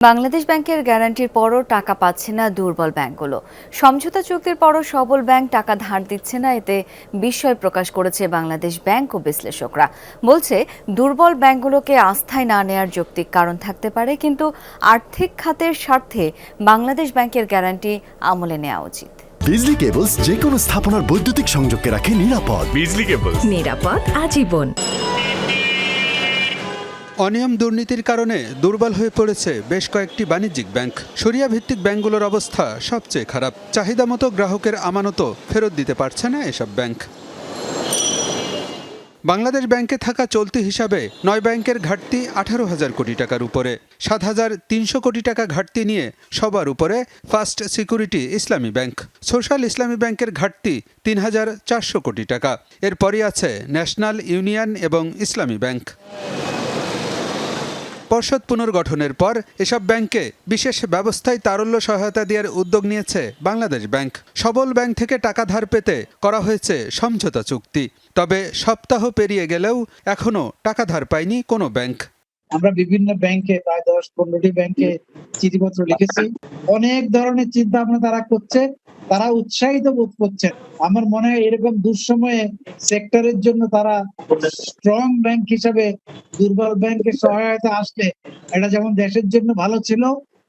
বাংলাদেশ ব্যাংকের গ্যারান্টির পরও টাকা পাচ্ছে না দুর্বল ব্যাংকগুলো। সমঝোতা চুক্তির পরও সবল ব্যাংক টাকা ধার দিচ্ছে না এতে বিস্ময় প্রকাশ করেছে বাংলাদেশ ব্যাংক ও বিশ্লেষকরা। বলছে দুর্বল ব্যাংকগুলোকে আস্থায় না নেয়ার যৌক্তিক কারণ থাকতে পারে কিন্তু আর্থিক খাতের স্বার্থে বাংলাদেশ ব্যাংকের গ্যারান্টি আমলে নেওয়া উচিত। বিজলি কেবলস যে কোনো স্থাপনার বৈদ্যুতিক সংযোগকে রাখে নিরাপদ। বিজলি কেবল নিরাপদ আজীবন। অনিয়ম দুর্নীতির কারণে দুর্বল হয়ে পড়েছে বেশ কয়েকটি বাণিজ্যিক ব্যাংক। সরিয়া ভিত্তিক ব্যাংকগুলোর অবস্থা সবচেয়ে খারাপ। চাহিদা মতো গ্রাহকের আমানত ফেরত দিতে পারছে না এসব ব্যাংক। বাংলাদেশ ব্যাংকে থাকা চলতি হিসাবে নয় ব্যাংকের ঘাটতি আঠারো হাজার কোটি টাকার উপরে। সাত হাজার তিনশো কোটি টাকা ঘাটতি নিয়ে সবার উপরে first security Islami bank. Social Islami ব্যাংকের ঘাটতি তিন হাজার চারশো কোটি টাকা। এরপরই আছে ন্যাশনাল ইউনিয়ন এবং ইসলামী ব্যাংক। পর্ষদ পুনর্গঠনের পর এসব ব্যাংকে বিশেষ ব্যবস্থায় তারল্য সহায়তা দেওয়ার উদ্যোগ নিয়েছে বাংলাদেশ ব্যাংক। সবল ব্যাংক থেকে টাকা ধার পেতে করা হয়েছে সমঝোতা চুক্তি। তবে সপ্তাহ পেরিয়ে গেলেও এখনও টাকা ধার পায়নি কোনো ব্যাংক। আমরা বিভিন্ন ব্যাংকে, প্রায় দশ পনেরোটি ব্যাংকে চিঠিপত্র লিখেছি। অনেক ধরনের চিন্তা ভাবনা তারা করছে, তারা উৎসাহিত বোধ করছেন আমার মনে হয় এরকম দুঃসময়ে সেক্টরের জন্য তারা স্ট্রং ব্যাংক হিসাবে, দুর্বল ব্যাংকের সহায়তা আসলে এটা যেমন দেশের জন্য ভালো ছিল,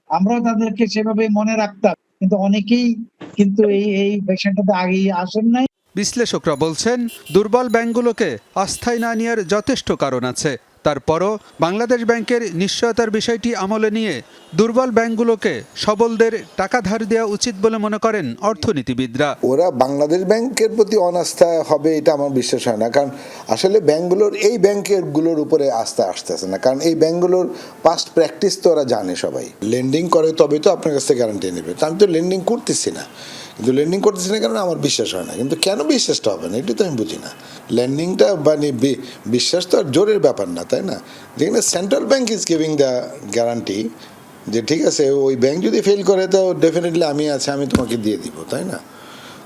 আমরাও তাদেরকে সেভাবে মনে রাখতাম। কিন্তু অনেকেই কিন্তু এই এই বিষয়টাতে আগেই আসেন নাই। বিশ্লেষকরা বলছেন, দুর্বল ব্যাংকগুলোকে আস্থায় না নেওয়ার যথেষ্ট কারণ আছে। তারপরও বাংলাদেশ ব্যাংকের নিশ্চয়তার বিষয়টি আমলে নিয়ে দুর্বল ব্যাংকগুলোকে সবলদের টাকা ধার দেওয়া উচিত বলে মনে করেন অর্থনীতিবিদরা। ওরা বাংলাদেশ ব্যাংকের প্রতি অনাস্থা হবে, এটা আমার বিশ্বাস হয় না। কারণ আসলে ব্যাংকগুলোর, এই ব্যাংকেরগুলোর উপরে আস্থা আসতেছে না। কারণ এই ব্যাংকগুলোর পাস্ট প্র্যাকটিস তো ওরা জানে সবাই। লেন্ডিং করে তবে তো আপনার কাছ থেকে গ্যারান্টি নেবে। আমি তো লেন্ডিং করতেছি না। কিন্তু ল্যান্ডিং করতেছি না কেন আমার বিশ্বাস হয় না। কিন্তু কেন বিশ্বাসটা হবে না? এটা তো আমি বুঝি না। ল্যান্ডিংটা মানে বিশ্বাস তো আর জোরের ব্যাপার না, তাই না? যেখানে central bank is giving the guarantee যে ঠিক আছে, ওই ব্যাংক যদি ফেল করে তো ডেফিনেটলি আমি আছে, আমি তোমাকে দিয়ে দিব, তাই না?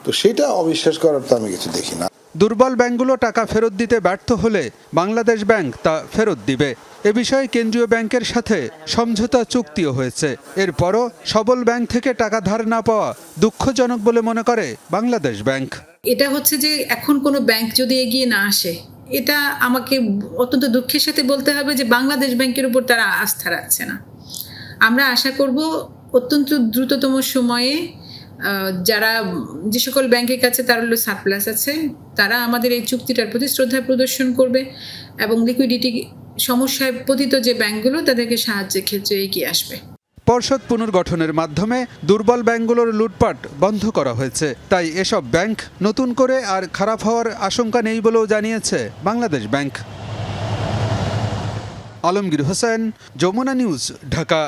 তো সেটা অবিশ্বাস করার তো আমি কিছু দেখি না। দুর্বল ব্যাংকগুলো টাকা ফেরত দিতে ব্যর্থ হলে বাংলাদেশ ব্যাংক তা ফেরত দিবে। এ বিষয়ে কেন্দ্রীয় ব্যাংকের সাথে সমঝোতা চুক্তিও হয়েছে। এরপরও সবল ব্যাংক থেকে টাকা ধার না পাওয়া দুঃখজনক বলে মনে করে বাংলাদেশ ব্যাংক। এটা হচ্ছে যে এখন কোনো ব্যাংক যদি এগিয়ে না আসে, এটা আমাকে অত্যন্ত দুঃখের সাথে বলতে হবে যে বাংলাদেশ ব্যাংকের উপর তারা আস্থা রাখছে না। আমরা আশা করব অত্যন্ত দ্রুততম সময়ে যারা যে সকল ব্যাংকের কাছে তার হলো সারপ্লাস আছে, তারা আমাদের এই চুক্তিটার প্রতি শ্রদ্ধা প্রদর্শন করবে এবং লিকুইডিটি সমস্যায় পতিত যে ব্যাংকগুলো, তাদেরকে সাহায্যের ক্ষেত্রে এগিয়ে আসবে। পর্ষদ পুনর্গঠনের মাধ্যমে দুর্বল ব্যাংকগুলোর লুটপাট বন্ধ করা হয়েছে। তাই এসব ব্যাংক নতুন করে আর খারাপ হওয়ার আশঙ্কা নেই বলেও জানিয়েছে বাংলাদেশ ব্যাংক। আলমগীর হোসেন, যমুনা নিউজ, ঢাকা।